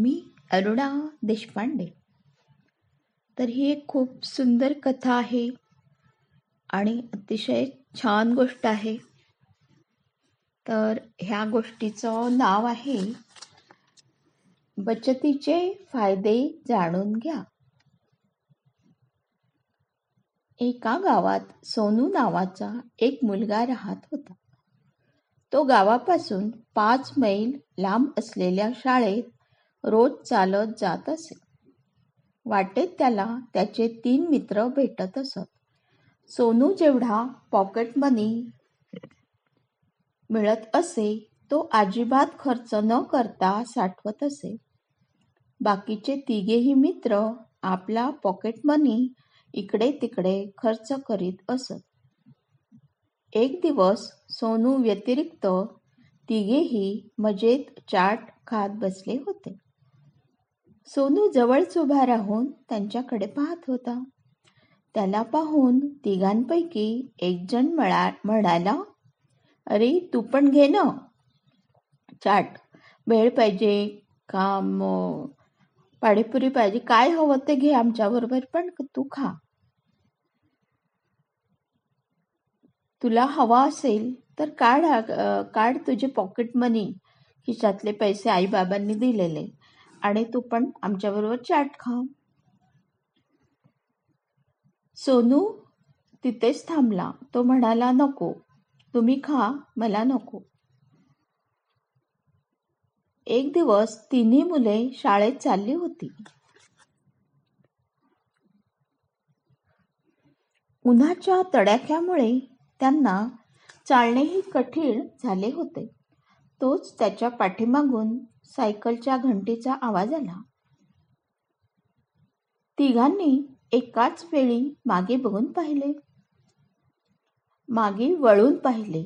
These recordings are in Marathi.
मी अरुणा देशपांडे. तर ही एक खूप सुंदर कथा आहे आणि अतिशय छान गोष्ट आहे. तर ह्या गोष्टीचं नाव आहे बचतीचे फायदे जाणून घ्या. एका गावात सोनू नावाचा एक मुलगा राहत होता. तो गावापासून पाच मैल लांब असलेल्या शाळेत रोज चालत जात असे. वाटेत त्याला त्याचे तीन मित्र भेटत असत. सोनू जेवढा पॉकेट मनी मिळत असे तो अजिबात खर्च न करता साठवत असे. बाकीचे तिघेही मित्र आपला पॉकेट मनी इकडे तिकडे खर्च करीत असत. एक दिवस सोनू व्यतिरिक्त तिघेही मजेत चाट खात बसले होते. सोनू जवळच उभा राहून त्यांच्याकडे पाहत होता. त्याला पाहून तिघांपैकी एक जण म्हणाला अरे तू पण घे ना. चाट भेळ पाहिजे का पाणीपुरी पाहिजे काय हवं ते घे आमच्याबरोबर पण तू खा. तुला हवा असेल तर काढ काढ तुझे पॉकेट मनी. खिशातले पैसे आईबाबांनी दिलेले. आणि तू पण आमच्याबरोबर चाट खा सोनू तिथेच थांबला. तो म्हणाला नको. तुम्ही खा. मला नको. एक दिवस तिन्ही मुले शाळेत चालली होती. उन्हाच्या तडाख्यामुळे त्यांना चालणेही कठीण झाले होते. तोच त्याच्या पाठीमागून सायकलच्या घंटीचा आवाज आला. तिघांनी एकाच वेळी मागे बघून पाहिले. मागे वळून पाहिले.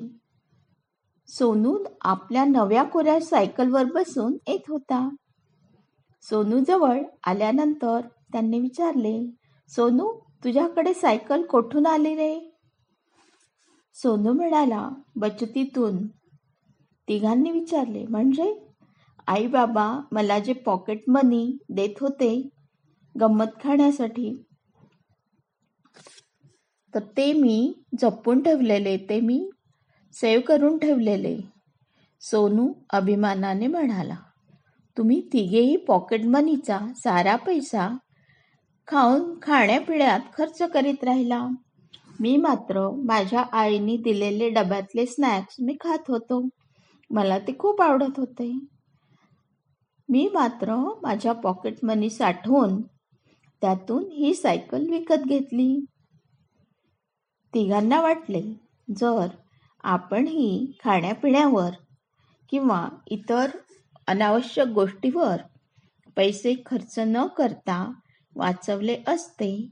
सोनू आपल्या नव्या कोऱ्या सायकलवर बसून येत होता. सोनू जवळ आल्यानंतर त्यांनी विचारले सोनू तुझ्याकडे सायकल कोठून आली रे? सोनू म्हणाला बचतीतून. तिघांनी विचारले म्हणजे? आई बाबा मला जे पॉकेट मनी देत होते गंमत खाण्यासाठी तर ते मी जपून ठेवलेले ते मी सेव्ह करून ठेवलेले. सोनू अभिमानाने म्हणाला तुम्ही तिघेही पॉकेट मनीचा सारा पैसा खाऊन खाण्यापिण्यात खर्च करीत राहिला. मी मात्र माझ्या आईने दिलेले डब्यातले स्नॅक्स मी खात होतो. मला ते खूप आवडत होते. मी मात्र माझ्या पॉकेट मनी साठवून त्यातून ही सायकल विकत घेतली. तिघांना वाटले जर आपणही खाण्यापिण्यावर किंवा इतर अनावश्यक गोष्टीवर पैसे खर्च न करता वाचवले असते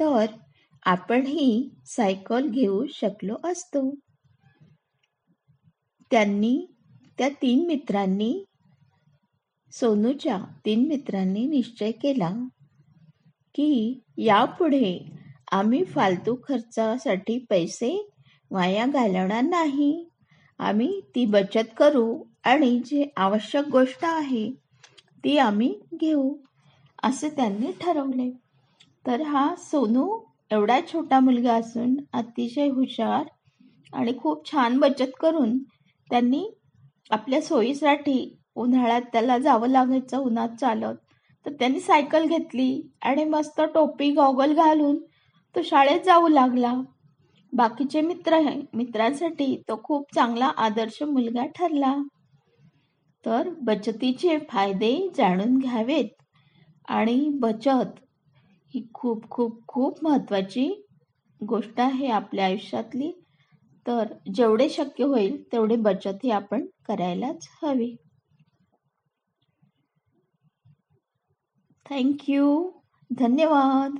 तर आपण ही सायकल घेऊ शकलो असतो. त्यांनी त्या तीन मित्रांनी सोनूच्या तीन मित्रांनी निश्चय केला की यापुढे आम्ही फालतू खर्चासाठी पैसे वाया घालवणार नाही. आम्ही ती बचत करू आणि जी आवश्यक गोष्ट आहे ती आम्ही घेऊ असे त्यांनी ठरवले. तर हा सोनू एवढा छोटा मुलगा असून अतिशय हुशार आणि खूप छान बचत करून त्यांनी आपल्या सोयीसाठी उन्हाळ्यात त्याला जावं लागायचं उन्हात चालत. तर त्यांनी सायकल घेतली आणि मस्त टोपी गॉगल घालून तो शाळेत जाऊ लागला. बाकीचे मित्र मित्रांसाठी तो खूप चांगला आदर्श मुलगा ठरला. तर बचतीचे फायदे जाणून घ्यावेत. आणि बचत ही खूप खूप खूप महत्त्वाची गोष्ट आहे आपल्या आयुष्यातली. तर जेवढे शक्य होईल तेवढे बचत ही आपण करायलाच हवी. थँक्यू धन्यवाद